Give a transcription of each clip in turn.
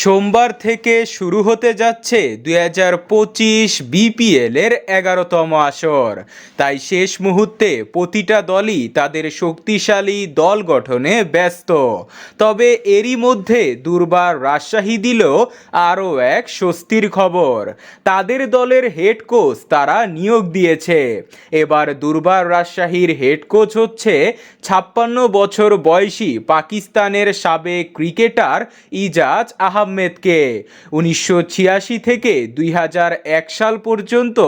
সোমবার থেকে শুরু হতে যাচ্ছে দুই হাজার পঁচিশ বিপিএল এর এগারোতম আসর। তাই শেষ মুহূর্তে প্রতিটা দলই তাদের শক্তিশালী দল গঠনে ব্যস্ত। তবে এরই মধ্যে দুর্বার রাজশাহী দিল আরও এক স্বস্তির খবর। তাদের দলের হেড কোচ তারা নিয়োগ দিয়েছে। এবার দুর্বার রাজশাহীর হেড কোচ হচ্ছে ছাপ্পান্ন বছর বয়সী পাকিস্তানের সাবেক ক্রিকেটার ইজাজ আহমেদকে উনিশশো ছিয়াশি থেকে দুই হাজার এক সাল পর্যন্ত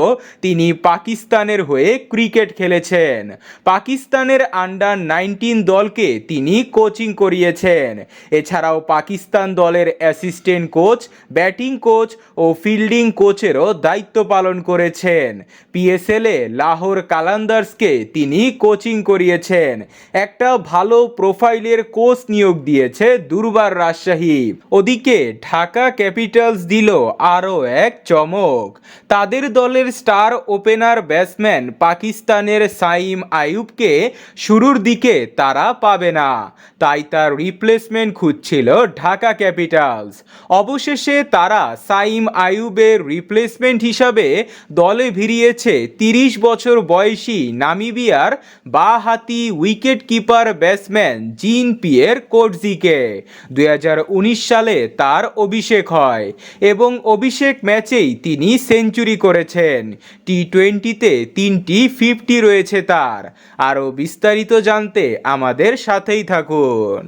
তিনি পাকিস্তানের হয়ে ক্রিকেট খেলেছেন। পাকিস্তানের আন্ডার নাইনটিন দলকে তিনি কোচিং করিয়েছেন। এছাড়াও পাকিস্তান দলের অ্যাসিস্ট্যান্ট কোচ, ব্যাটিং কোচ ও ফিল্ডিং কোচেরও দায়িত্ব পালন করেছেন। পিএসএলে লাহোর কালান্দার্সকে তিনি কোচিং করিয়েছেন। একটা ভালো প্রোফাইলের কোচ নিয়োগ দিয়েছে দুর্বার রাজশাহী। ওদিকে ঢাকা ক্যাপিটালস দিল আরও এক চমক। তাদের দলের স্টার ওপেনার ব্যাটসম্যান পাকিস্তানের সাইম আইয়ুবকে শুরুর দিকে তারা পাবে না। তাই তার রিপ্লেসমেন্ট খুঁজছিল ঢাকা ক্যাপিটালস। অবশেষে তারা সাইম আইয়ুবের রিপ্লেসমেন্ট হিসাবে দলে ভিড়িয়েছে তিরিশ বছর বয়সী নামিবিয়ার বা হাতি wicket keeper batsman Jean Pierre কোটজিকে। দুই হাজার উনিশ সালে তার অভিষেক হয় এবং অভিষেক ম্যাচেই তিনি সেঞ্চুরি করেছেন। টি টোয়েন্টিতে তিনটি ফিফটি রয়েছে তার। আরও বিস্তারিত জানতে আমাদের সাথেই থাকুন।